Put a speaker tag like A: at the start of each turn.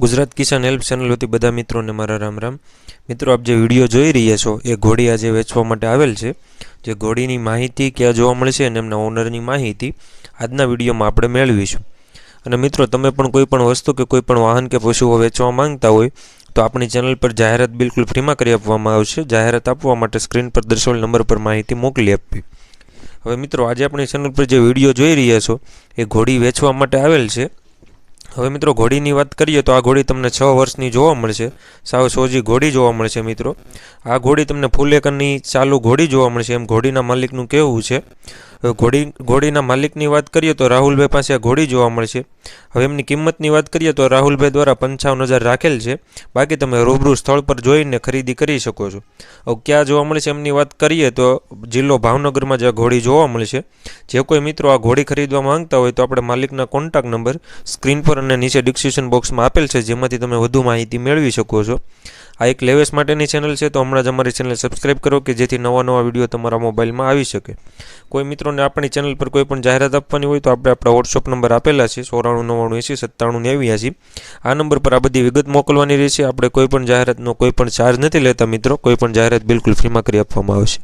A: ગુજરાત કિસાન help channel વતી બધા મિત્રોને મારા રામ રામ. મિત્રો, આપ જે વીડિયો જોઈ રહ્યા છો, એ ઘોડી આજે વેચવા માટે આવેલ છે. જે ઘોડીની માહિતી ક્યાં જોવા મળશે અને એમના ઓનરની માહિતી આજના વિડીયોમાં આપણે મેળવીશું. અને મિત્રો, તમે પણ કોઈ પણ વસ્તુ કે કોઈ પણ વાહન કે પશુઓ વેચવા માંગતા હોય, તો આપણી ચેનલ પર જાહેરાત બિલકુલ ફ્રીમાં કરી આપવામાં આવશે. જાહેરાત આપવા માટે સ્ક્રીન પર દર્શાવેલ નંબર પર માહિતી મોકલી આપવી. હવે મિત્રો, આજે આપણી ચેનલ પર જે વીડિયો જોઈ રહ્યા છો, એ ઘોડી વેચવા માટે આવેલ છે. હવે મિત્રો ઘોડીની વાત કરીએ તો આ ઘોડી તમને છ વર્ષની જોવા મળશે. સાવ સોજી ઘોડી જોવા મળશે મિત્રો. આ ઘોડી તમને ફૂલેકરની ચાલુ ઘોડી જોવા મળશે. એમ ઘોડીના માલિકનું કહેવું છે. ઘોડી, ઘોડીના માલિકની વાત કરીએ તો રાહુલભાઈ પાસે આ ઘોડી જોવા મળશે. હવે એમની કિંમતની વાત કરીએ તો રાહુલભાઈ દ્વારા પંચાવન હજાર રાખેલ છે. બાકી તમે રૂબરૂ સ્થળ પર જોઈને ખરીદી કરી શકો છો. હવે ક્યાં જોવા મળશે એમની વાત કરીએ તો જિલ્લો ભાવનગરમાં જે આ ઘોડી જોવા મળશે. જે કોઈ મિત્રો આ ઘોડી ખરીદવા માંગતા હોય તો આપણે માલિકના કોન્ટેક્ટ નંબર સ્ક્રીન પર અને નીચે ડિસ્ક્રિપ્શન બોક્સમાં આપેલ છે, જેમાંથી તમે વધુ માહિતી મેળવી શકો છો. આ એક લેવેસ માટેની ચેનલ છે, તો હમણાં જ અમારી ચેનલ સબસ્ક્રાઈબ કરો કે જેથી નવા નવા વીડિયો તમારા મોબાઈલમાં આવી શકે. કોઈ મિત્રોને આપણી ચેનલ પર કોઈ પણ જાહેરાત આપવાની હોય તો આપણે આપણા વોટ્સઅપ નંબર આપેલા છે, સોરાણું નવ્વાણું એંસી સત્તાણું નેવ્યાસી આ નંબર પર આ બધી વિગત મોકલવાની રહેશે. આપણે કોઈ પણ જાહેરાતનો કોઈ પણ ચાર્જ નથી લેતા મિત્રો. કોઈ પણ જાહેરાત બિલકુલ ફ્રીમાં કરી આપવામાં આવશે.